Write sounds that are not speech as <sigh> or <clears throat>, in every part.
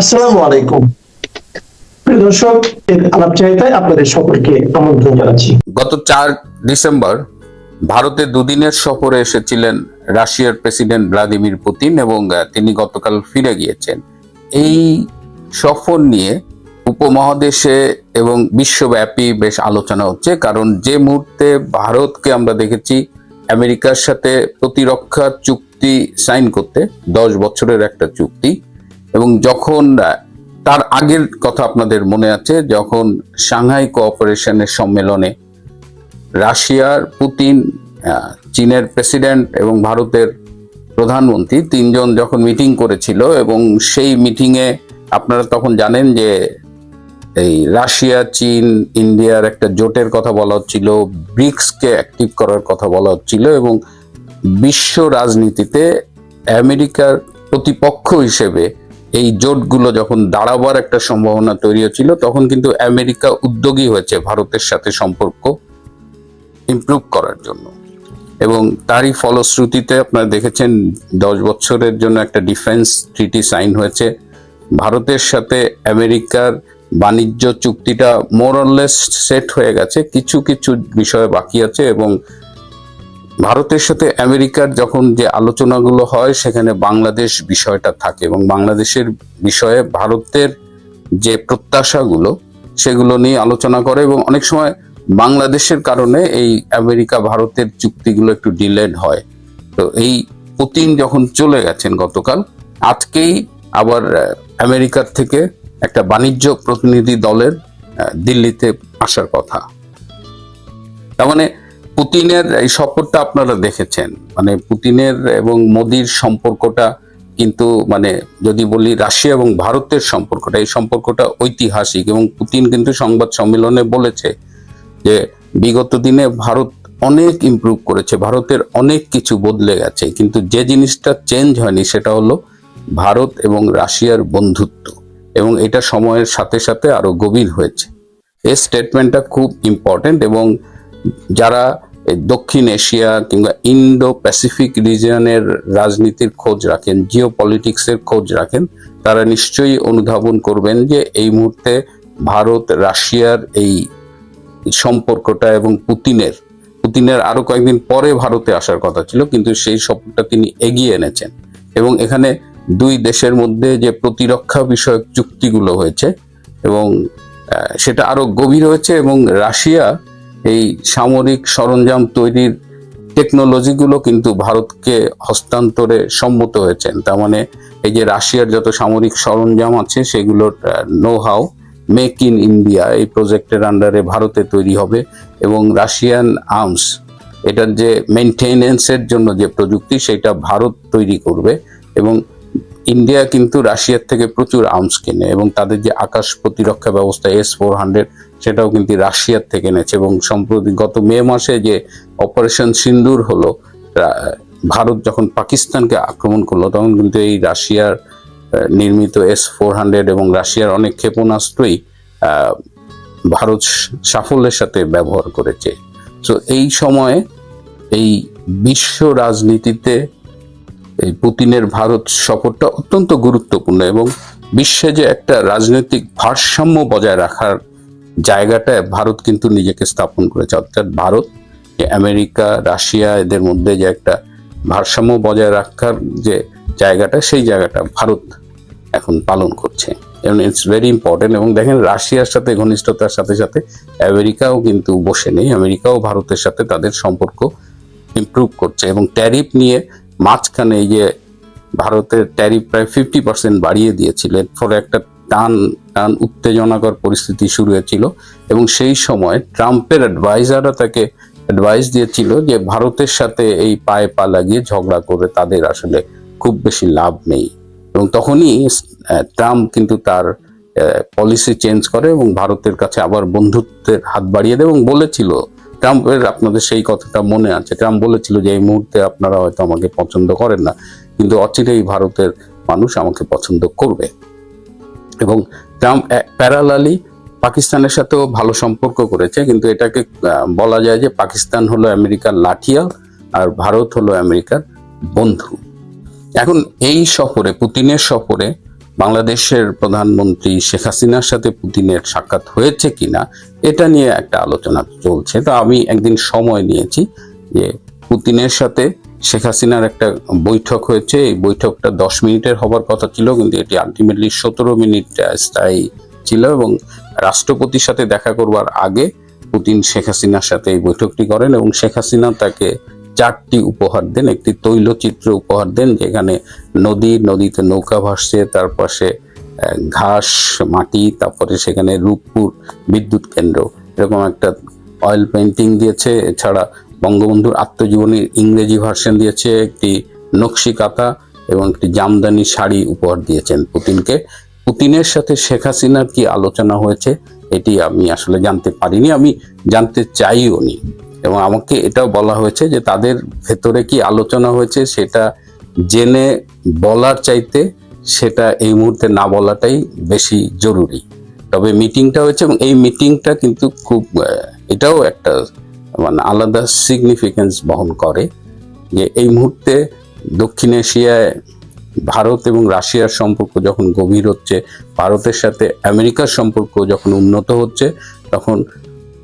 আসসালামু আলাইকুম। প্রিয় দর্শক, এর আলাপচারিতায় আপনাদের সকলকে আমন্ত্রণ জানাচ্ছি। গত চার ডিসেম্বর ভারতে দুদিনের সফরে এসেছিলেন রাশিয়ার প্রেসিডেন্ট ভ্লাদিমির পুতিন এবং তিনি গতকাল ফিরে গিয়েছেন। এই সফর নিয়ে উপমহাদেশে এবং বিশ্বব্যাপী বেশ আলোচনা হচ্ছে, কারণ যে মুহূর্তে ভারতকে আমরা দেখেছি আমেরিকার সাথে প্রতিরক্ষা চুক্তি সাইন করতে, দশ বছরের একটা চুক্তি এবং যখন তার আগের কথা আপনাদের মনে আছে, যখন সাংহাই কোঅপারেশনের সম্মেলনে রাশিয়ার পুতিন চীনের প্রেসিডেন্ট এবং ভারতের প্রধানমন্ত্রী তিনজন যখন মিটিং করেছিল এবং সেই মিটিংয়ে আপনারা তখন জানেন যে এই রাশিয়া, চীন, ইন্ডিয়ার একটা জোটের কথা বলা হচ্ছিল, ব্রিক্সকে অ্যাক্টিভ করার কথা বলা হচ্ছিল এবং বিশ্ব রাজনীতিতে আমেরিকার প্রতিপক্ষ হিসেবে এই জোটগুলো যখন দাঁড়াবার একটা সম্ভাবনা তৈরি হচ্ছিল, তখন কিন্তু আমেরিকা উদ্যোগী হয়েছে ভারতের সাথে সম্পর্ক ইমপ্রুভ করার জন্য। এবং তারই ফলশ্রুতিতে আপনারা দেখেছেন, দশ বছরের জন্য একটা ডিফেন্স ট্রিটি সাইন হয়েছে। ভারতের সাথে আমেরিকার বাণিজ্য চুক্তিটা মোরলেস সেট হয়ে গেছে। কিছু কিছু বিষয় বাকি আছে এবং ভারতের সাথে আমেরিকার যখন যে আলোচনাগুলো হয়, সেখানে বাংলাদেশ বিষয়টা থাকে এবং বাংলাদেশের বিষয়ে ভারতের যে প্রত্যাশাগুলো, সেগুলো নিয়ে আলোচনা করে এবং অনেক সময় বাংলাদেশের কারণে এই আমেরিকা ভারতের চুক্তিগুলো একটু ডিলেড হয়। তো এই পুতিন যখন চলে গেছেন গতকাল, আজকেই আবার আমেরিকার থেকে একটা বাণিজ্য প্রতিনিধি দলের দিল্লিতে আসার কথা। তার মানে পুতিনের এই সফরটা আপনারা দেখেছেন। মানে পুতিনের এবং মোদির সম্পর্কটা কিন্তু মানে যদি বলি রাশিয়া এবং ভারতের সম্পর্কটা, এই সম্পর্কটা ঐতিহাসিক এবং পুতিন কিন্তু সংবাদ সম্মেলনে বলেছে যে বিগত দিনে ভারত অনেক ইমপ্রুভ করেছে, ভারতের অনেক কিছু বদলে গেছে, কিন্তু যে জিনিসটা চেঞ্জ হয়নি সেটা হলো ভারত এবং রাশিয়ার বন্ধুত্ব এবং এটা সময়ের সাথে সাথে আরও গভীর হয়েছে। এই স্টেটমেন্টটা খুব ইম্পর্টেন্ট এবং যারা দক্ষিণ এশিয়া কিংবা ইন্ডো প্যাসিফিক রিজিয়নের রাজনীতির খোঁজ রাখেন জিও পলিটিক্সের খোঁজ রাখেন, তারা নিশ্চয়ই অনুধাবন করবেন যে এই মুহূর্তে ভারত, রাশিয়ার এই সম্পর্কটা এবং পুতিনের পুতিনের আরও কয়েকদিন পরে ভারতে আসার কথা ছিল, কিন্তু সেই সফরটা তিনি এগিয়ে এনেছেন। এবং এখানে দুই দেশের মধ্যে যে প্রতিরক্ষা বিষয়ক চুক্তিগুলো হয়েছে এবং সেটা আরও গভীর হয়েছে এবং রাশিয়া এই সামরিক সরঞ্জাম তৈরির টেকনোলজিগুলো কিন্তু ভারতকে হস্তান্তরে সম্মত হয়েছেন। তার মানে এই যে রাশিয়ার যত সামরিক সরঞ্জাম আছে, সেগুলোর know how make in India এই প্রজেক্টের আন্ডারে ভারতে তৈরি হবে এবং রাশিয়ান আর্মস এটার যে মেনটেনেন্সের জন্য যে প্রযুক্তি, সেটা ভারত তৈরি করবে এবং ইন্ডিয়া কিন্তু রাশিয়ার থেকে প্রচুর আর্মস কেনে এবং তাদের যে আকাশ প্রতিরক্ষা ব্যবস্থা এস ফোর হান্ড্রেড, সেটাও কিন্তু রাশিয়ার থেকে এনেছে এবং সম্প্রতি গত মে মাসে যে অপারেশন সিন্দুর হলো ভারত যখন পাকিস্তানকে আক্রমণ করল, তখন কিন্তু এই রাশিয়ার নির্মিত এস ফোর হান্ড্রেড এবং রাশিয়ার অনেক ক্ষেপণাস্ত্রই ভারত সাফল্যের সাথে ব্যবহার করেছে। তো এই সময়ে এই বিশ্ব রাজনীতিতে এই পুতিনের ভারত সফরটা অত্যন্ত গুরুত্বপূর্ণ এবং বিশ্বে যে একটা রাজনৈতিক ভারসাম্য বজায় রাখার জায়গাটায় ভারত কিন্তু নিজেকে স্থাপন করেছে। অর্থাৎ ভারত আমেরিকা, রাশিয়া এদের মধ্যে যে একটা ভারসাম্য বজায় রাখার যে জায়গাটা, সেই জায়গাটা ভারত এখন পালন করছে। এবং ইটস ভেরি ইম্পর্টেন্ট এবং দেখেন রাশিয়ার সাথে, ঘনিষ্ঠতার সাথে সাথে আমেরিকাও কিন্তু বসে নেই। আমেরিকাও ভারতের সাথে তাদের সম্পর্ক ইমপ্রুভ করছে এবং ট্যারিফ নিয়ে মাঝখানে এই যে ভারতের ট্যারিফ প্রায় ফিফটি পার্সেন্ট বাড়িয়ে দিয়েছিলেন, ফলে একটা টান টান উত্তেজনাকর পরিস্থিতি শুরু হয়েছিল এবং সেই সময় ট্রাম্পের অ্যাডভাইজাররা তাকে অ্যাডভাইস দিয়েছিল যে ভারতের সাথে এই পায়ে পা লাগিয়ে ঝগড়া করে তাদের আসলে খুব বেশি লাভ নেই। এবং তখনই ট্রাম্প কিন্তু তার পলিসি চেঞ্জ করে এবং ভারতের কাছে আবার বন্ধুত্বের হাত বাড়িয়ে দেয় এবং বলেছিল ট্রাম্পের আপনাদের সেই কথাটা মনে আছে। ট্রাম্প বলেছিল যে এই মুহূর্তে আপনারা হয়তো আমাকে পছন্দ করেন না, কিন্তু অচিরেই ভারতের মানুষ আমাকে পছন্দ করবে। এবং ট্রাম্প প্যারালালি পাকিস্তানের সাথেও ভালো সম্পর্ক করেছে, কিন্তু এটাকে বলা যায় যে পাকিস্তান হলো আমেরিকার লাঠিয়াল আর ভারত হলো আমেরিকার বন্ধু। এখন এই সফরে, পুতিনের সফরে বাংলাদেশের প্রধানমন্ত্রী শেখ হাসিনার সাথে পুতিনের সাক্ষাৎ হয়েছে কিনা, এটা নিয়ে একটা আলোচনা চলছে। তো আমি একদিন সময় নিয়েছি যে পুতিনের সাথে শেখ হাসিনার একটা বৈঠক হয়েছে। এই বৈঠকটা দশ মিনিটের হবার কথা ছিল, কিন্তু এটি আলটিমেটলি সতেরো মিনিট স্থায়ী ছিল এবং রাষ্ট্রপতির সাথে দেখা করবার আগে পুতিন শেখ হাসিনার সাথে এই বৈঠকটি করেন এবং শেখ হাসিনা তাকে চারটি উপহার দেন, একটি তৈলচিত্র উপহার দেন, যেখানে নদী, নদীতে নৌকা ভাসছে, তার পাশে ঘাস, মাটি, তারপরে সেখানে রূপপুর বিদ্যুৎ কেন্দ্র। এরকম একটা অয়েল পেন্টিং দিয়েছে। এছাড়া বঙ্গবন্ধুর আত্মজীবনীর ইংরেজি ভার্সন দিয়েছে। একটি নকশি কাঁথা এবং একটি জামদানি শাড়ি উপহার দিয়েছেন পুতিনকে। পুতিনের সাথে শেখ হাসিনার কি আলোচনা হয়েছে, এটি আমি আসলে জানতে পারিনি, আমি জানতে চাইও নি এবং আমাকে এটাও বলা হয়েছে যে তাদের ভেতরে কি আলোচনা হয়েছে সেটা জেনে বলার চাইতে সেটা এই মুহূর্তে না বলাটাই বেশি জরুরি। তবে মিটিংটা হয়েছে এবং এই মিটিংটা কিন্তু খুব এটাও একটা মানে আলাদা সিগনিফিকেন্স বহন করে যে এই মুহূর্তে দক্ষিণ এশিয়ায় ভারত এবং রাশিয়ার সম্পর্ক যখন গভীর হচ্ছে, ভারতের সাথে আমেরিকার সম্পর্ক যখন উন্নত হচ্ছে, তখন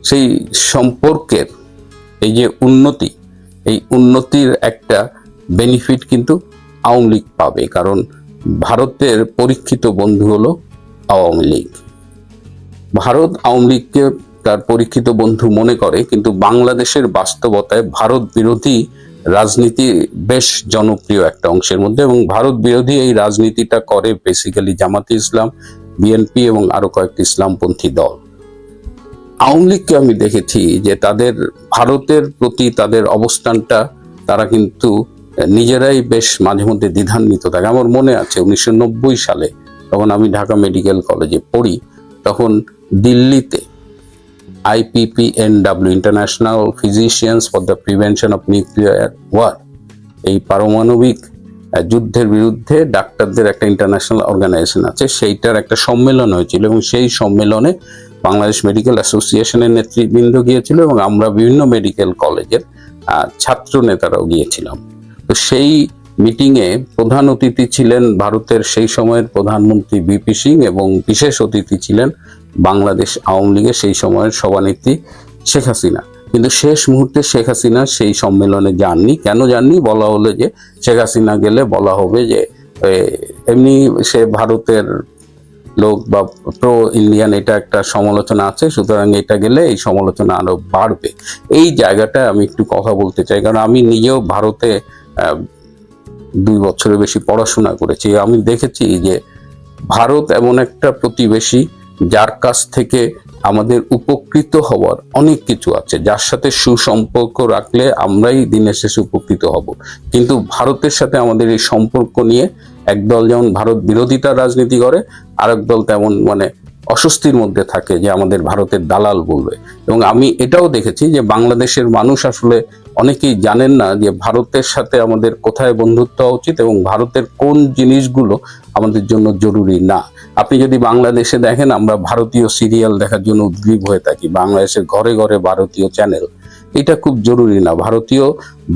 সেই সম্পর্কের এই যে উন্নতি, এই উন্নতির একটা বেনিফিট কিন্তু আওয়ামী লীগ পাবে, কারণ ভারতের পরীক্ষিত বন্ধু হলো আওয়ামী লীগ। ভারত আওয়ামী লীগকে তার পরীক্ষিত বন্ধু মনে করে, কিন্তু বাংলাদেশের বাস্তবতায় ভারত বিরোধী রাজনীতি বেশ জনপ্রিয় একটা অংশের মধ্যে এবং ভারত বিরোধী এই রাজনীতিটা করে বেসিক্যালি জামাতে ইসলাম বিএনপি এবং আরও কয়েকটি ইসলামপন্থী দল। আওয়ামী লীগকে আমি দেখেছি যে তাদের ভারতের প্রতি তাদের অবস্থানটা তারা কিন্তু নিজেরাই বেশ মাঝে মধ্যে দ্বিধান্বিত থাকে। আমার মনে আছে উনিশশো নব্বই সালে তখন আমি ঢাকা মেডিকেল কলেজে পড়ি, তখন দিল্লিতে IPPNW international physicians for the prevention of nuclear war এই পারমাণবিক যুদ্ধের বিরুদ্ধে ডাক্তারদের একটা ইন্টারন্যাশনাল অর্গানাইজেশন আছে, সেইটার একটা সম্মেলন হয়েছিল এবং সেই সম্মেলনে বাংলাদেশ মেডিকেল অ্যাসোসিয়েশনের নেতৃবৃন্দ গিয়েছিল এবং আমরা বিভিন্ন মেডিকেল কলেজের ছাত্র নেতারাও গিয়েছিলাম। তো সেই মিটিংয়ে প্রধান অতিথি ছিলেন ভারতের সেই সময়ের প্রধানমন্ত্রী বিপি সিং এবং বিশেষ অতিথি ছিলেন বাংলাদেশ আওয়ামী লীগের সেই সময়ের সভানেত্রী শেখ হাসিনা। কিন্তু শেষ মুহূর্তে শেখ হাসিনা সেই সম্মেলনে যাননি। কেন যাননি? বলা হলো যে শেখ হাসিনা গেলে বলা হবে যে এমনি সে ভারতের লোক বা প্রো ইন্ডিয়ান এটা একটা সমালোচনা আছে, সুতরাং এটা গেলে এই সমালোচনা আরও বাড়বে। এই জায়গাটা আমি একটু কথা বলতে চাই, কারণ আমি নিজেও ভারতে দুই বছরের বেশি পড়াশোনা করেছি। আমি দেখেছি যে ভারত এমন একটা প্রতিবেশী যার কাছ থেকে আমাদের উপকৃত হওয়ার অনেক কিছু আছে। যার সাথে সুসম্পর্ক রাখলে আমরাই দিনের শেষে উপকৃত হব। কিন্তু ভারতের সাথে আমাদের এই সম্পর্ক নিয়ে একদল যেমন ভারত বিরোধিতার রাজনীতি করে, আরেক দল তেমন মানে অস্বস্তির মধ্যে থাকে যে আমাদের ভারতের দালাল বলবে। এবং আমি এটাও দেখেছি যে বাংলাদেশের মানুষ আসলে অনেকেই জানেন না যে ভারতের সাথে আমাদের কোথায় বন্ধুত্ব উচিত এবং ভারতের কোন জিনিসগুলো আমাদের জন্য জরুরি না। আপনি যদি বাংলাদেশে দেখেন, আমরা ভারতীয় সিরিয়াল দেখার জন্য উদ্গ্রীব হয়ে থাকি, বাংলাদেশের ঘরে ঘরে ভারতীয় চ্যানেল। এটা খুব জরুরি না। ভারতীয়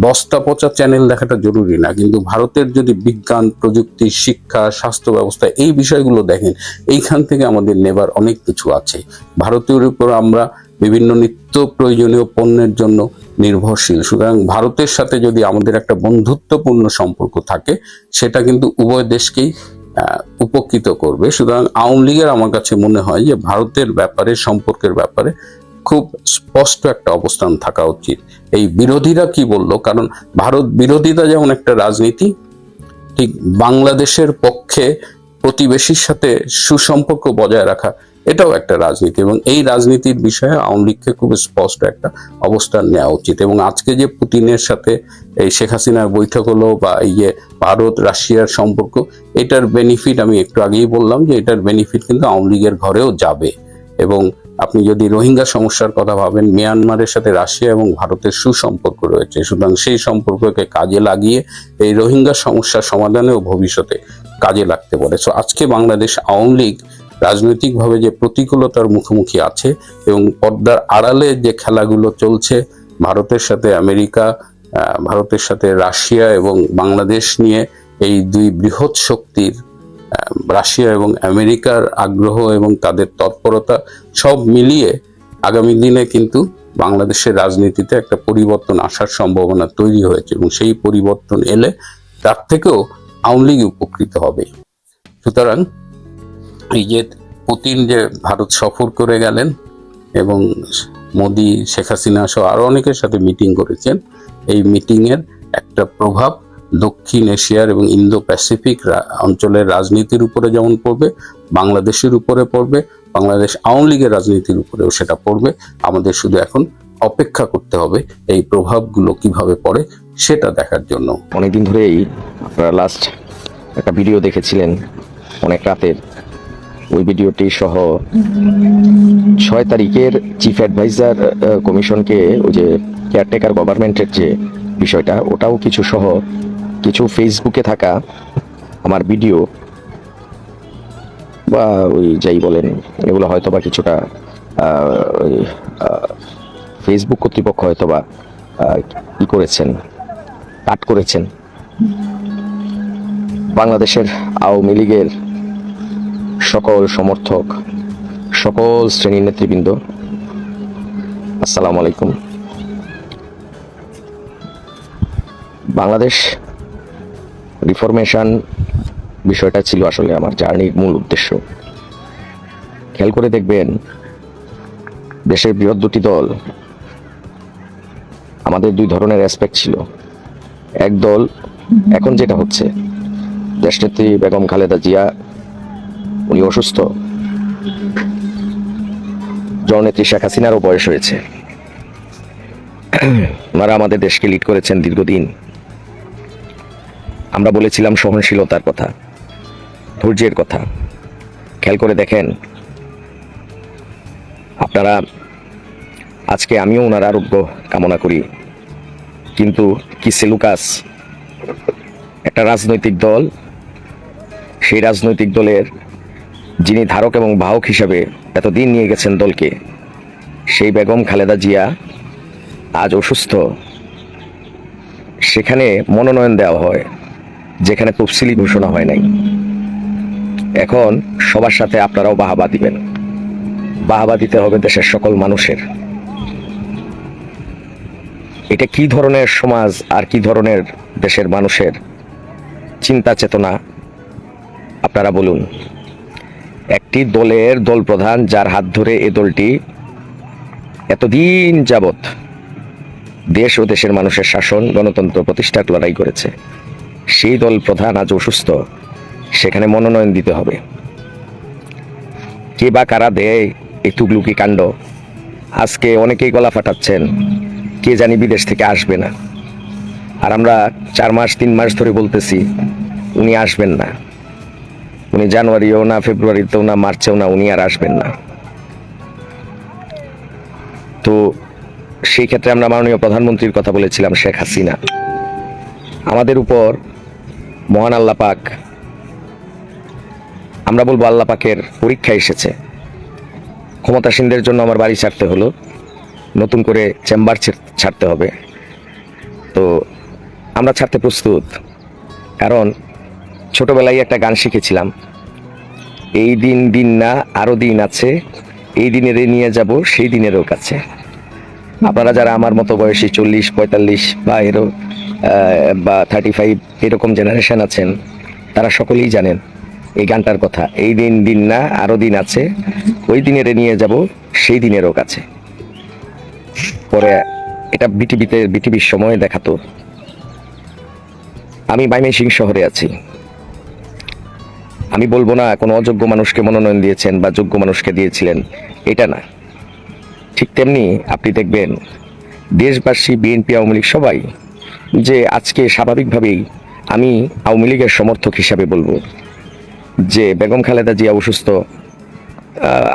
বস্তা পচা চ্যানেল দেখাটা জরুরি না। কিন্তু ভারতের যদি বিজ্ঞান, প্রযুক্তি, শিক্ষা, স্বাস্থ্য ব্যবস্থা এই বিষয়গুলো দেখেন, এইখান থেকে আমাদের নেবার অনেক কিছু আছে। ভারতের উপর আমরা বিভিন্ন নিত্য প্রয়োজনীয় পণ্যের জন্য নির্ভরশীল। সুতরাং ভারতের সাথে যদি আমাদের একটা বন্ধুত্বপূর্ণ সম্পর্ক থাকে, সেটা কিন্তু উভয় দেশকেই উপকৃত করবে। সুতরাং আওয়ামী লীগের আমার কাছে মনে হয় যে ভারতের ব্যাপারে, সম্পর্কের ব্যাপারে খুব স্পষ্ট একটা অবস্থান থাকা উচিত। এই বিরোধীরা কি বলল? কারণ ভারত বিরোধিতা যেমন একটা রাজনীতি, ঠিক বাংলাদেশের পক্ষে প্রতিবেশীর সাথে সুসম্পর্ক বজায় রাখা, এটাও একটা রাজনীতি এবং এই রাজনীতির বিষয়ে আওয়ামী লীগকে খুব স্পষ্ট একটা অবস্থান নেওয়া উচিত এবং আজকে যে পুতিনের সাথে এই শেখ হাসিনার বৈঠক হলো বা এই যে ভারত রাশিয়ার সম্পর্ক, এটার বেনিফিট আমি একটু আগেই বললাম যে এটার বেনিফিট কিন্তু আওয়ামী লীগের ঘরেও যাবে এবং আপনি যদি রোহিঙ্গা সমস্যার কথা ভাবেন, মিয়ানমারের সাথে রাশিয়া এবং ভারতের সুসম্পর্ক রয়েছে। সুতরাং সেই সম্পর্ককে কাজে লাগিয়ে এই রোহিঙ্গা সমস্যার সমাধানেও ভবিষ্যতে কাজে লাগতে পারে। সো আজকে বাংলাদেশ আওয়ামী লীগ রাজনৈতিকভাবে যে প্রতিকূলতার মুখোমুখি আছে এবং পর্দার আড়ালে যে খেলাগুলো চলছে, ভারতের সাথে আমেরিকা ভারতের সাথে রাশিয়া এবং বাংলাদেশ নিয়ে এই দুই বৃহৎ শক্তির রাশিয়া এবং আমেরিকার আগ্রহ এবং তাদের তৎপরতা সব মিলিয়ে আগামী দিনে কিন্তু বাংলাদেশের রাজনীতিতে একটা পরিবর্তন আসার সম্ভাবনা তৈরি হয়েছে এবং সেই পরিবর্তন এলে তার থেকেও আওয়ামী লীগ উপকৃত হবে। সুতরাং এই যে পুতিন যে ভারত সফর করে গেলেন এবং মোদি, শেখ হাসিনা সহ আরও অনেকের সাথে মিটিং করেছেন, এই মিটিংয়ের একটা প্রভাব দক্ষিণ এশিয়ার এবং ইন্দো প্যাসিফিক অঞ্চলের রাজনীতির উপরে যেমন পড়বে, বাংলাদেশের উপরে পড়বে, বাংলাদেশ আওয়ামী লীগের রাজনীতির উপরেও সেটা পড়বে। আমাদের শুধু এখন অপেক্ষা করতে হবে এই প্রভাবগুলো কীভাবে পড়ে সেটা দেখার জন্য। অনেকদিন ধরেই আপনারা লাস্ট একটা ভিডিও দেখেছিলেন, অনেক রাতের। ওই ভিডিওটি সহ ছয় তারিখের চিফ অ্যাডভাইজার কমিশনকে ওই যে কেয়ারটেকার গভর্নমেন্টের যে বিষয়টা, ওটাও কিছু সহ কিছু ফেসবুকে থাকা আমার ভিডিও বা ওই যাই বলেন এগুলো হয়তো বা কিছুটা ওই, ফেসবুক কর্তৃপক্ষ হয়তো বা ই করেছেন কাট করেছেন। বাংলাদেশের আওয়ামী লীগের সকল সমর্থক সকল শ্রেণির নেতৃবৃন্দ আসসালামু আলাইকুম। বাংলাদেশ রিফরমেশন বিষয়টা ছিল আসলে আমার জার্নির মূল উদ্দেশ্য। খেয়াল করে দেখবেন, দেশের বৃহৎ দুটি দল আমাদের দুই ধরনের অ্যাসপেক্ট ছিল। এক দল এখন যেটা হচ্ছে, দেশনেত্রী বেগম খালেদা জিয়া, উনি অসুস্থ। জননেত্রী শেখ হাসিনারও বয়স হয়েছে। <clears throat> ওনারা আমাদের দেশকে লিড করেছেন দীর্ঘদিন। আমরা বলেছিলাম সহনশীলতার কথা, ধৈর্যের কথা। খেয়াল করে দেখেন, আপনারা, আজকে আমিও ওনার আরোগ্য কামনা করি। কিন্তু কি সেলুকাস একটা রাজনৈতিক দল, সেই রাজনৈতিক দলের যিনি ধারক এবং বাহক হিসাবে এতদিন নিয়ে গেছেন দলকে, সেই বেগম খালেদা জিয়া আজ অসুস্থ। সেখানে মনোনয়ন দেওয়া হয়। যেখানে তফসিলি ঘোষণা হয় নাই। এখন সবার সাথে আপনারাও বাহাবা দিবেন। বাহাবা দিতে হবে দেশের সকল মানুষের। এটা কি ধরনের সমাজ আর কি ধরনের দেশের মানুষের চিন্তা চেতনা? আপনারা বলুন। একটি দলের দল প্রধান যার হাত ধরে এ দলটি এতদিন যাবত দেশ ও দেশের মানুষের শাসন, গণতন্ত্র প্রতিষ্ঠার লড়াই করেছে। সেই দল প্রধান আজ অসুস্থ। সেখানে মনোনয়ন দিতে হবে। কে বা কারা দেয় এই তুগলুকি কাণ্ড? আজকে অনেকেই গলা ফাটাচ্ছেন, কে জানি বিদেশ থেকে আসবে না। আর আমরা চার মাস, তিন মাস ধরে বলতেছি, উনি আসবেন না। উনি জানুয়ারিও না, ফেব্রুয়ারিতেও না, মার্চেও না, উনি আর আসবেন না। তো সেই ক্ষেত্রে আমরা মাননীয় প্রধানমন্ত্রীর কথা বলেছিলাম, শেখ হাসিনা। আমাদের উপর মহান আল্লাহ পাক, আমরা বলব আল্লাহ পাকের পরীক্ষা এসেছে। ক্ষমতাসীনদের জন্য আমার বাড়ি ছাড়তে হলো, নতুন করে চেম্বার ছাড়তে হবে। তো আমরা ছাড়তে প্রস্তুত। কারণ ছোটোবেলায় একটা গান শিখেছিলাম, এই দিন দিন না আরও দিন আছে, এই দিনের নিয়ে যাব, সেই দিনেরও কাছে। আপনারা যারা আমার মতো বয়সী চল্লিশ, পঁয়তাল্লিশ বা এরও বা থার্টি ফাইভ এরকম জেনারেশন আছেন, তারা সকলেই জানেন এই গানটার কথা। এই দিন দিন না আরও দিন আছে, ওই দিনের নিয়ে যাব, সেই দিনেরও কাছে। পরে এটা বিটিভিতে বিটিভির সময় দেখাতো। আমি বাইমেসিং শহরে আছি। আমি বলব না, কোনো অযোগ্য মানুষকে মনোনয়ন দিয়েছেন বা যোগ্য মানুষকে দিয়েছিলেন, এটা না। ঠিক তেমনি আপনি দেখবেন, দেশবাসী বিএনপি আওয়ামী লীগ সবাই যে আজকে স্বাভাবিকভাবেই আমি আওয়ামী লীগের সমর্থক হিসাবে বলব যে বেগম খালেদা জিয়া অসুস্থ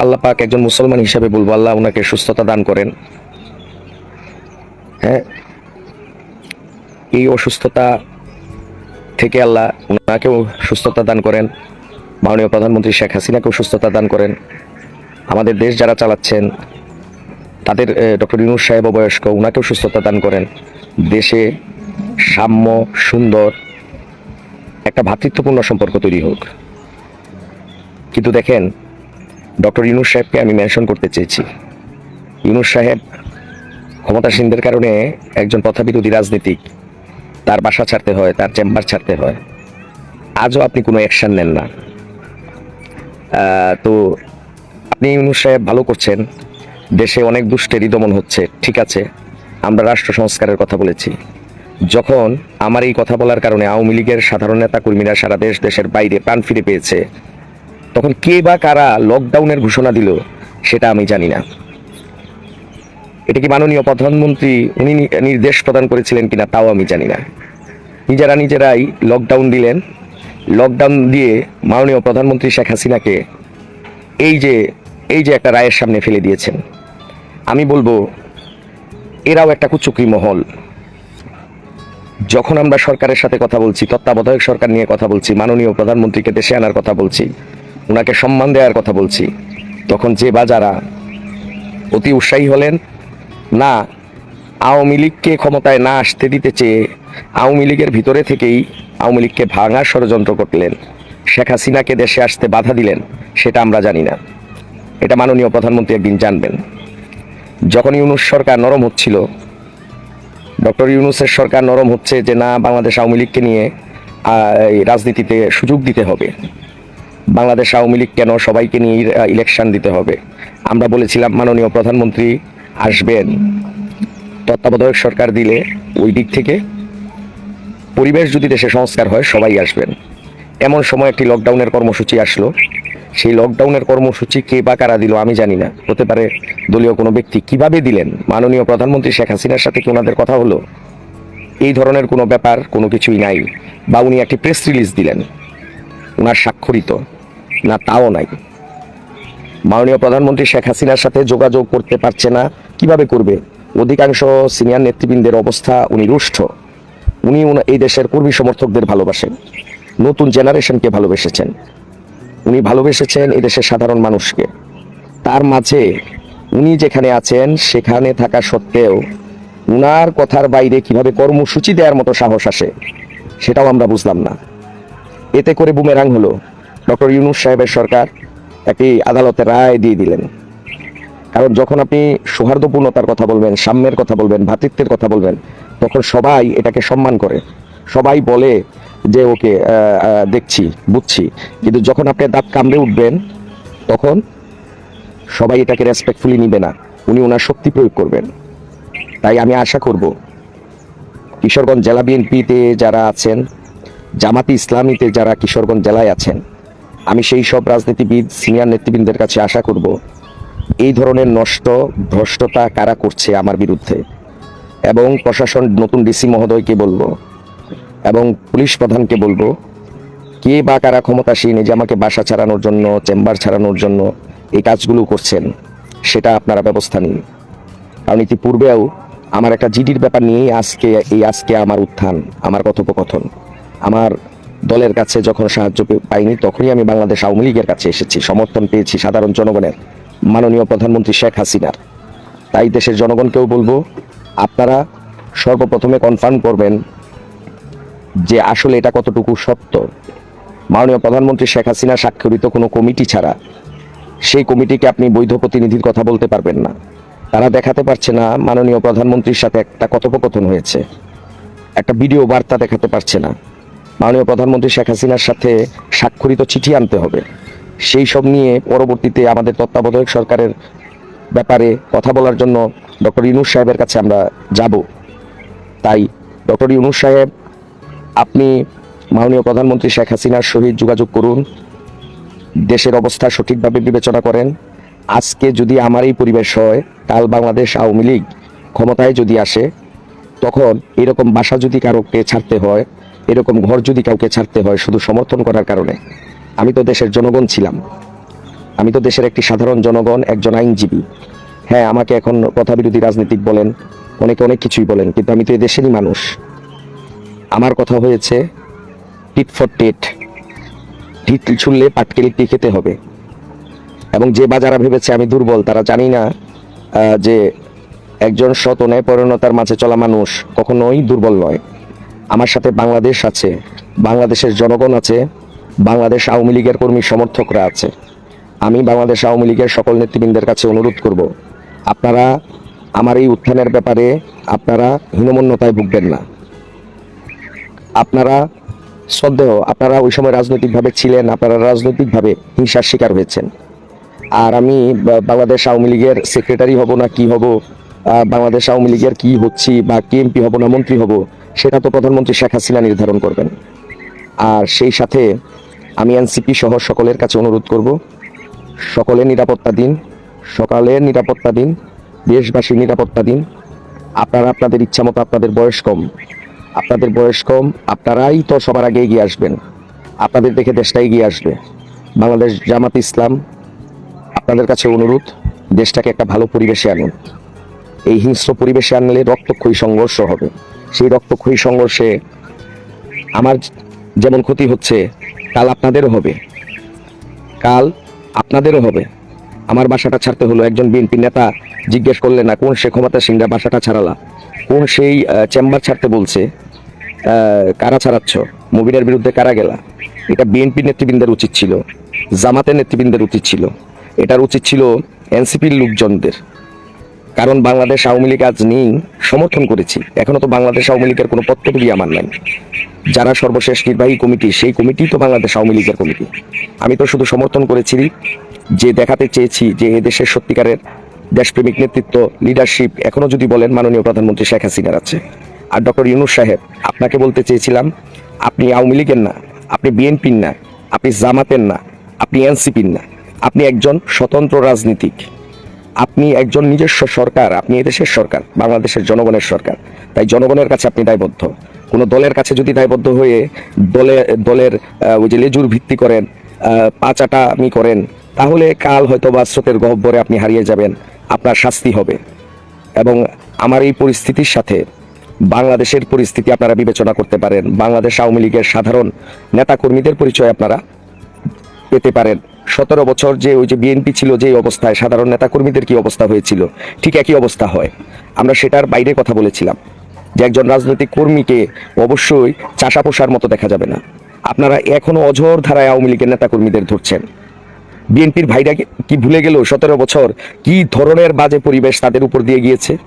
আল্লাহ পাক একজন মুসলমান হিসাবে বলব, আল্লাহ ওনাকে সুস্থতা দান করেন। হ্যাঁ? এই অসুস্থতা থেকে আল্লাহ ওনাকেও সুস্থতা দান করেন। মাননীয় প্রধানমন্ত্রী শেখ হাসিনাকেও সুস্থতা দান করেন। আমাদের দেশ যারা চালাচ্ছেন, তাদের ডক্টর ইউনুস সাহেব বয়স্ক, ওনাকেও সুস্থতা দান করেন। দেশে সাম্য, সুন্দর, একটা ভ্রাতৃত্বপূর্ণ সম্পর্ক তৈরি হোক। কিন্তু দেখেন, ডক্টর ইউনুস সাহেবকে আমি মেনশন করতে চেয়েছি। ইউনুস সাহেব ক্ষমতাসীনদের কারণে একজন প্রথাবিরোধী রাজনীতিক। তার বাসা ছাড়তে হয়, তার চেম্বার ছাড়তে হয়। আজও আপনি কোনো অ্যাকশন নেন না। তো আপনি ইউনুস সাহেব ভালো করছেন। দেশে অনেক দুষ্টেরই দমন হচ্ছে, ঠিক আছে। আমরা রাষ্ট্র সংস্কারের কথা বলেছি। যখন আমার এই কথা বলার কারণে আওয়ামী লীগের সাধারণ নেতা কর্মীরা সারা দেশ, দেশের বাইরে প্রাণ ফিরে পেয়েছে, তখন কে বা কারা লকডাউনের ঘোষণা দিল, সেটা আমি জানি না। এটা কি মাননীয় প্রধানমন্ত্রী, উনি নির্দেশ প্রদান করেছিলেন কিনা তাও আমি জানি না। নিজেরা নিজেরাই লকডাউন দিলেন। লকডাউন দিয়ে মাননীয় প্রধানমন্ত্রী শেখ হাসিনাকে এই যে এই যে একটা রায়ের সামনে ফেলে দিয়েছেন। আমি বলব, এরাও একটা কুচুকরি মহল। যখন আমরা সরকারের সাথে কথা বলছি, তত্ত্বাবধায়ক সরকার নিয়ে কথা বলছি, মাননীয় প্রধানমন্ত্রীকে দেশে আনার কথা বলছি, ওনাকে সম্মান দেওয়ার কথা বলছি, তখন যে বা যারা অতি উৎসাহী হলেন, না, আওয়ামী লীগকে ক্ষমতায় না আসতে দিতে চেয়ে আওয়ামী লীগের ভিতরে থেকেই আওয়ামী লীগকে ভাঙার ষড়যন্ত্র করলেন, শেখ হাসিনাকে দেশে আসতে বাধা দিলেন, সেটা আমরা জানি না। এটা মাননীয় প্রধানমন্ত্রী একদিন জানবেন। যখন ইউনুস সরকার নরম হচ্ছিল ডক্টর ইউনুসের সরকার নরম হচ্ছে যে না, বাংলাদেশ আওয়ামী লীগকে নিয়ে রাজনীতিতে সুযোগ দিতে হবে। বাংলাদেশ আওয়ামী লীগ কেন সবাইকে নিয়ে ইলেকশন দিতে হবে? আমরা বলেছিলাম মাননীয় প্রধানমন্ত্রী আসবেন। তত্ত্বাবধায়ক সরকার দিলে ওই দিক থেকে পরিবেশ যদি দেশে সংস্কার হয়, সবাই আসবেন। এমন সময় একটি লকডাউনের কর্মসূচি আসলো। সেই লকডাউনের কর্মসূচি কে বা কারা দিল আমি জানি না। হতে পারে দলীয় কোনো ব্যক্তি কীভাবে দিলেন? মাননীয় প্রধানমন্ত্রী শেখ হাসিনার সাথে কি ওনাদের কথা হলো? এই ধরনের কোনো ব্যাপার কোনো কিছুই নাই বা উনি একটি প্রেস রিলিজ দিলেন। ওনার স্বাক্ষরিত, না তাও নাই। মাননীয় প্রধানমন্ত্রী শেখ হাসিনার সাথে যোগাযোগ করতে পারছে না, কীভাবে করবে? অধিকাংশ সিনিয়র নেতৃবৃন্দের অবস্থা উনি রুষ্ট। উনি এই দেশের কর্মী সমর্থকদের ভালোবাসেন। নতুন জেনারেশনকে ভালোবেসেছেন। উনি ভালোবেসেছেন এই দেশের সাধারণ মানুষকে। তার মাঝে উনি যেখানে আছেন, সেখানে থাকা সত্ত্বেও উনার কথার বাইরে কীভাবে কর্মসূচি দেওয়ার মতো সাহস আসে, সেটাও আমরা বুঝলাম না। এতে করে বুমেরাং হলো, ডক্টর ইউনুস সাহেবের সরকার একটি আদালতে রায় দিয়ে দিলেন। কারণ যখন আপনি সৌহার্দ্যপূর্ণতার কথা বলবেন, সাম্যের কথা বলবেন ভ্রাতৃত্বের কথা বলবেন, তখন সবাই এটাকে সম্মান করে। সবাই বলে যে ওকে দেখছি, বুঝছি। কিন্তু যখন আপনি দাঁত কামড়ে উঠবেন, তখন সবাই এটাকে রেসপেক্টফুলি নিবে না। উনি ওনার শক্তি প্রয়োগ করবেন। তাই আমি আশা করব, কিশোরগঞ্জ জেলা বিএনপিতে যারা আছেন, জামাতি ইসলামীতে যারা কিশোরগঞ্জ জেলায় আছেন, আমি সেই সব রাজনীতিবিদ, সিনিয়র নেতৃবৃন্দের কাছে আশা করব, এই ধরনের নষ্ট, ভ্রষ্টতা কারা করছে আমার বিরুদ্ধে? এবং প্রশাসন নতুন ডিসি মহোদয়কে বলব এবং পুলিশ প্রধানকে বলব, কে বা কারা ক্ষমতাসীন, এই যে আমাকে বাসা ছাড়ানোর জন্য, চেম্বার ছাড়ানোর জন্য এই কাজগুলো করছেন, সেটা আপনারা ব্যবস্থা নিন। কারণ ইতিপূর্বেও আমার একটা জিডির ব্যাপার নিয়েই আজকে, এই আজকে আমার উত্থান, আমার কথোপকথন। আমার দলের কাছে যখন সাহায্য পাইনি, তখনই আমি বাংলাদেশ আওয়ামী লীগের কাছে এসেছি, সমর্থন পেয়েছি সাধারণ জনগণের, মাননীয় প্রধানমন্ত্রী শেখ হাসিনার। তাই দেশের জনগণকেও বলব, আপনারা সর্বপ্রথমে কনফার্ম করবেন যে আসলে এটা কতটুকু সত্য? মাননীয় প্রধানমন্ত্রী শেখ হাসিনা স্বাক্ষরিত কোনো কমিটি ছাড়া সেই কমিটিকে আপনি বৈধ প্রতিনিধির কথা বলতে পারবেন না। তারা দেখাতে পারছে না, মাননীয় প্রধানমন্ত্রীর সাথে একটা কথোপকথন হয়েছে। একটা ভিডিও বার্তা দেখাতে পারছে না। মাননীয় প্রধানমন্ত্রী শেখ হাসিনার সাথে স্বাক্ষরিত চিঠি আনতে হবে। সেই সব নিয়ে পরবর্তীতে আমাদের তত্ত্বাবধায়ক সরকারের ব্যাপারে কথা বলার জন্য ডক্টর ইউনুস সাহেবের কাছে আমরা যাব। তাই ডক্টর ইউনুস সাহেব আপনি মাননীয় প্রধানমন্ত্রী শেখ হাসিনার সহিত যোগাযোগ করুন। দেশের অবস্থা সঠিকভাবে বিবেচনা করেন। আজকে যদি আমার এই পরিবেশ হয়, কাল বাংলাদেশ আওয়ামী লীগ ক্ষমতায় যদি আসে, তখন এরকম বাসা যদি কারোকে ছাড়তে হয়, এরকম ঘর যদি কাউকে ছাড়তে হয়, শুধু সমর্থন করার কারণে, আমি তো দেশের জনগণ ছিলাম। আমি তো দেশের একটি সাধারণ জনগণ, একজন আইনজীবী। হ্যাঁ আমাকে এখন কথা বিরোধী রাজনীতিক বলেন, অনেকে অনেক কিছুই বলেন, কিন্তু আমি তো এই দেশেরই মানুষ। আমার কথা হয়েছে টিট ফর টেট টিট ছুললে পাটকেলিটি খেতে হবে। এবং যে বা যারা ভেবেছে আমি দুর্বল, তারা জানি না যে একজন সৎ ও ন্যায়পরণতার মাঝে চলা মানুষ কখনোই দুর্বল নয়। আমার সাথে বাংলাদেশ আছে, বাংলাদেশের জনগণ আছে, বাংলাদেশ আওয়ামী লীগের কর্মী সমর্থকরা আছে। আমি বাংলাদেশ আওয়ামী লীগের সকল নেতৃবৃন্দের কাছে অনুরোধ করব, আপনারা আমার এই উত্থানের ব্যাপারে আপনারা হীনমন্যতায় ভুগবেন না। আপনারা শ্রদ্ধেয় আপনারা ওই সময় রাজনৈতিকভাবে ছিলেন, আপনারা রাজনৈতিকভাবে হিংসার শিকার হয়েছেন। আর আমি বাংলাদেশ আওয়ামী লীগের সেক্রেটারি হব না, কি হব? বাংলাদেশ আওয়ামী লীগের কি হচ্ছি বা কে এমপি হব না, মন্ত্রী হব, সেটা তো প্রধানমন্ত্রী শেখ হাসিনা নির্ধারণ করবেন। আর সেই সাথে আমি এনসিপি সহ সকলের কাছে অনুরোধ করব, সকলের নিরাপত্তা দিন, সকালের নিরাপত্তা দিন, দেশবাসীর নিরাপত্তা দিন। আপনারা, আপনাদের ইচ্ছা মতো আপনাদের বয়স কম আপনাদের বয়স কম, আপনারাই তো সবার আগে এগিয়ে আসবেন। আপনাদের দেখে দেশটা এগিয়ে আসবে। বাংলাদেশ জামাত ইসলাম, আপনাদের কাছে অনুরোধ, দেশটাকে একটা ভালো পরিবেশে আনুন। এই হিংস্র পরিবেশে আনলে রক্তক্ষয়ী সংঘর্ষ হবে। সেই রক্তক্ষয়ী সংঘর্ষে আমার যেমন ক্ষতি হচ্ছে, কাল আপনাদেরও হবে। কাল আপনাদেরও হবে। আমার বাসাটা ছাড়তে হলো, একজন বিএনপি নেতা জিজ্ঞেস করলে না, কোন সে ক্ষমতা সিংরা বাসাটা ছাড়ালা? কোন সেই চেম্বার ছাড়তে বলছে কারা ছাড়াচ্ছ? মুবিনের বিরুদ্ধে কারা গেলা? এটা বিএনপি নেতৃবৃন্দের উচিত ছিল, জামাতের নেতৃবৃন্দের উচিত ছিল। এটার উচিত ছিল এনসিপির লোকজনদের। কারণ বাংলাদেশ আওয়ামী লীগ আজ নেই, সমর্থন করেছি। এখনও তো বাংলাদেশ আওয়ামী লীগের কোনো পত্রগুলি আমার নাই। যারা সর্বশেষ নির্বাহী কমিটি, সেই কমিটি তো বাংলাদেশ আওয়ামী লীগের কমিটি। আমি তো শুধু সমর্থন করেছি যে দেখাতে চেয়েছি যে এদেশের সত্যিকারের দেশপ্রেমিক নেতৃত্ব লিডারশিপ এখনও যদি বলেন মাননীয় প্রধানমন্ত্রী শেখ হাসিনার আছে। আর ডক্টর ইউনুস সাহেব, আপনাকে বলতে চেয়েছিলাম, আপনি আওয়ামী লীগের না, আপনি বিএনপির না, আপনি জামাতের না, আপনি এনসিপির না, আপনি একজন স্বতন্ত্র রাজনীতিক। আপনি একজন নিজস্ব সরকার, আপনি এদেশের সরকার, বাংলাদেশের জনগণের সরকার। তাই জনগণের কাছে আপনি দায়বদ্ধ। কোনো দলের কাছে যদি দায়বদ্ধ হয়ে দলে, দলের ওই যে লেজুর ভিত্তি করেন পাচাটা আপনি করেন তাহলে কাল হয়তো বা স্রোতের গহ্বরে আপনি হারিয়ে যাবেন। আপনার শাস্তি হবে। এবং আমার এই পরিস্থিতির সাথে বাংলাদেশের পরিস্থিতি আপনারা বিবেচনা করতে পারেন। বাংলাদেশ আওয়ামী লীগের সাধারণ নেতাকর্মীদের পরিচয় আপনারা পেতে পারেন। সতেরো বছর যে ওই যে বিএনপি ছিল যে অবস্থায়, সাধারণ নেতাকর্মীদের কি অবস্থা হয়েছিল? ঠিক একই অবস্থা হয়। আমরা সেটার বাইরে কথা বলেছিলাম যে একজন রাজনৈতিক কর্মীকে অবশ্যই চাষা পোষার মতো দেখা যাবে না। আপনারা এখনও অঝোর ধারায় আওয়ামী লীগের নেতাকর্মীদের ধরছেন। বিএনপির ভাইরা কি- ভুলে গেল সতেরো বছর? কি ধরনের বাজে পরিবেশ তাদের উপর দিয়ে গিয়েছে?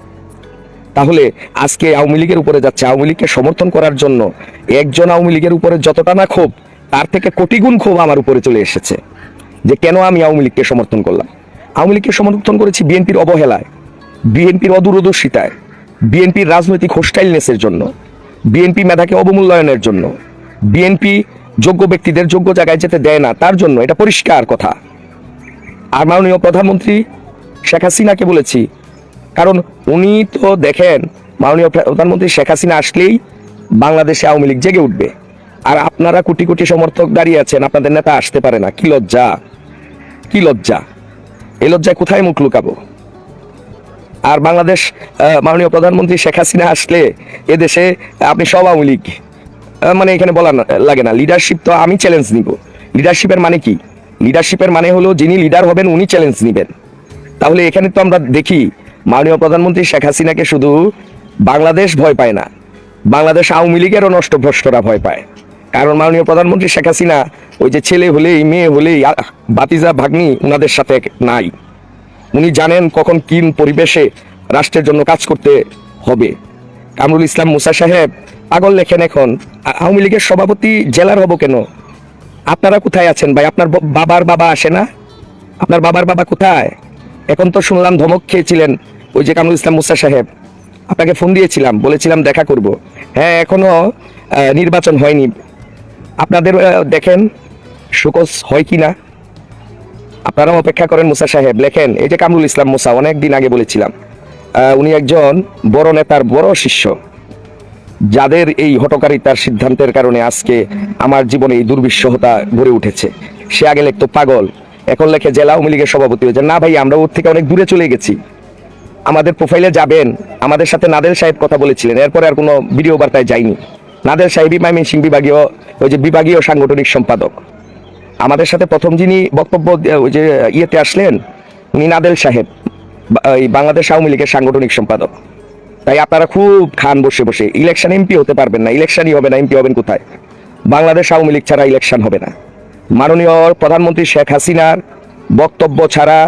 তাহলে আজকে আওয়ামী লীগের উপরে যাচ্ছে। আওয়ামী লীগকে সমর্থন করার জন্য একজন আওয়ামী লীগের উপরে যতটা না ক্ষোভ, তার থেকে কোটি গুণ ক্ষোভ আমার উপরে চলে এসেছে। যে কেন আমি আওয়ামী লীগকে সমর্থন করলাম? আওয়ামী লীগকে সমর্থন করেছি বিএনপির অবহেলায়, বিএনপির অদূরদর্শিতায়, বিএনপির রাজনৈতিক হোস্টাইলনেসের জন্য, বিএনপি মেধাকে অবমূল্যায়নের জন্য, বিএনপি যোগ্য ব্যক্তিদের যোগ্য জায়গায় যেতে দেয় না, তার জন্য এটা পরিষ্কার কথা। আর মাননীয় প্রধানমন্ত্রী শেখ হাসিনাকে বলেছি, কারণ উনি তো দেখেন, মাননীয় প্রধানমন্ত্রী শেখ হাসিনা আসলেই বাংলাদেশে আওয়ামী লীগ জেগে উঠবে। আর আপনারা কোটি কোটি সমর্থক দাঁড়িয়ে আছেন, আপনাদের নেতা আসতে পারে না। কি লজ্জা কি লজ্জা। এই লজ্জায় কোথায় মুখ লুকাবো? আর বাংলাদেশ মাননীয় প্রধানমন্ত্রী শেখ হাসিনা আসলে এদেশে আপনি সব আওয়ামী লীগ মানে এখানে বলা লাগে না। লিডারশিপ তো আমি চ্যালেঞ্জ নিব। লিডারশিপের মানে কি? লিডারশিপের মানে হলো যিনি লিডার হবেন, উনি চ্যালেঞ্জ নেবেন। তাহলে এখানে তো আমরা দেখি, মাননীয় প্রধানমন্ত্রী শেখ হাসিনাকে শুধু বাংলাদেশ ভয় পায় না, বাংলাদেশ আওয়ামী লীগেরও নষ্ট ভ্রষ্টরা ভয় পায়। কারণ মাননীয় প্রধানমন্ত্রী শেখ হাসিনা ওই যে ছেলে হলেই, মেয়ে হলেই বাতিজা ভাগ্নি উনাদের সাথে নাই। উনি জানেন কখন কি পরিবেশে রাষ্ট্রের জন্য কাজ করতে হবে। কামরুল ইসলাম মুসা সাহেব পাগল লেখেন এখন আওয়ামী লীগের সভাপতি জেলার হব কেন? আপনারা কোথায় আছেন ভাই? আপনার বাবার বাবা আসে না? আপনার বাবার বাবা কোথায়? এখন তো শুনলাম ধমক খেয়েছিলেন ওই যে কামরুল ইসলাম মুসা সাহেব। আপনাকে ফোন দিয়েছিলাম বলেছিলাম দেখা করব। হ্যাঁ এখনও আহ, নির্বাচন হয়নি। আপনাদের দেখেন শোকস হয় কি না আপনারাও অপেক্ষা করেন মুসা সাহেব। লেখেন এই যে কামরুল ইসলাম মুসা অনেক দিন আগে বলেছিলাম উনি একজন বড় নেতার বড় শিষ্য। যাদের এই হটকারিতার সিদ্ধান্তের কারণে আজকে আমার জীবনে এই দুর্বিশ্বহতা গড়ে উঠেছে। সে আগে লিখতো, পাগল। এখন লেখে, জেলা আওয়ামী লীগের সভাপতি হয়েছে। না ভাই, আমরা ওর থেকে অনেক দূরে চলে গেছি। আমাদের প্রোফাইলে যাবেন। আমাদের সাথে নাদের সাহেব কথা বলেছিলেন। এরপরে আর কোনো ভিডিও বার্তায় যায়নি। নাদের সাহেবই ময়মনসিং বিভাগীয়, ওই যে বিভাগীয় সাংগঠনিক সম্পাদক। আমাদের সাথে প্রথম যিনি বক্তব্য, ওই যে ইয়েতে আসলেন, উনি নাদেল সাহেব এই বাংলাদেশ আওয়ামী লীগের সাংগঠনিক সম্পাদক। তাই আপনারা খুব খান বসে বসে। ইলেকশন এমপি হতে পারবেন না, ইলেকশনই হবে না, এমপি হবেন কোথায়? বাংলাদেশ আওয়ামী লীগ ছাড়া ইলেকশন হবে না। মাননীয় প্রধানমন্ত্রী শেখ হাসিনার বক্তব্য ছাড়া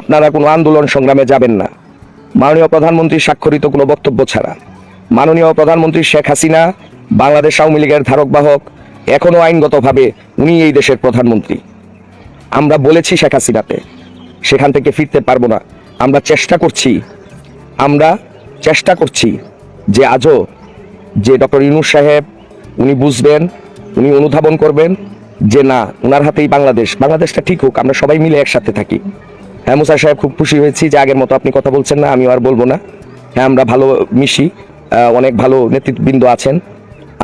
আপনারা কোনো আন্দোলন সংগ্রামে যাবেন না। মাননীয় প্রধানমন্ত্রী স্বাক্ষরিত কোনো বক্তব্য ছাড়া। মাননীয় প্রধানমন্ত্রী শেখ হাসিনা বাংলাদেশ আওয়ামী লীগের ধারক বাহক এখনও আইনগতভাবে উনি এই দেশের প্রধানমন্ত্রী। আমরা বলেছি শেখ হাসিনাতে সেখান থেকে ফিরতে পারব না। আমরা চেষ্টা করছি, আমরা চেষ্টা করছি যে আজও যে ডক্টর ইউনুস সাহেব উনি বুঝবেন, উনি অনুধাবন করবেন যে না ওনার হাতেই বাংলাদেশ, বাংলাদেশটা ঠিক হোক, আমরা সবাই মিলে একসাথে থাকি। হ্যাঁ মুসা সাহেব খুব খুশি হয়েছি যে আগের মতো আপনি কথা বলছেন না, আমিও আর বলব না। হ্যাঁ আমরা ভালো মিশি অনেক ভালো নেতৃত্ববৃন্দ আছেন,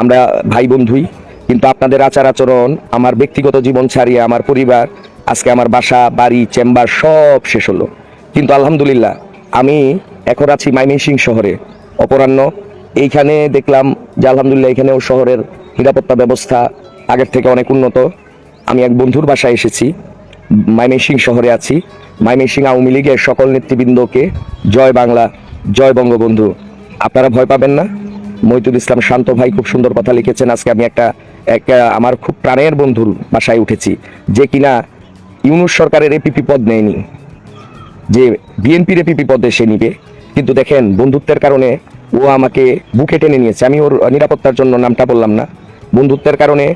আমরা ভাই বন্ধুই কিন্তু আপনাদের আচার আচরণ, আমার ব্যক্তিগত জীবন ছাড়িয়ে আমার পরিবার, আজকে আমার বাসা, বাড়ি, চেম্বার সব শেষ হলো। কিন্তু আলহামদুলিল্লাহ, আমি এখন আছি মাইমিসিং শহরে। অপরাহ্ন, এইখানে দেখলাম যে আলহামদুলিল্লাহ এখানেও শহরের নিরাপত্তা ব্যবস্থা আগের থেকে অনেক উন্নত। আমি এক বন্ধুর বাসায় এসেছি মাইমেসিং শহরে আছি। মাইমেসিং আওয়ামী লীগের সকল নেতৃবৃন্দকে জয় বাংলা, জয় বঙ্গবন্ধু। আপনারা ভয় পাবেন না। মহিতুল ইসলাম শান্ত ভাই খুব সুন্দর কথা লিখেছেন, আজকে আমি একটা একটা আমার খুব প্রাণের বন্ধুর বাসায় উঠেছি, যে কিনা ইউনুস সরকারের এপিপি পদ নেয়নি। যে বিএনপির এপিপি পদে সে নিবে। কিন্তু দেখেন, বন্ধুত্বের কারণে ও আমাকে বুকে টেনে নিয়েছে। আমি ওর নিরাপত্তার জন্য নামটা বললাম না। বন্ধুত্বের কারণে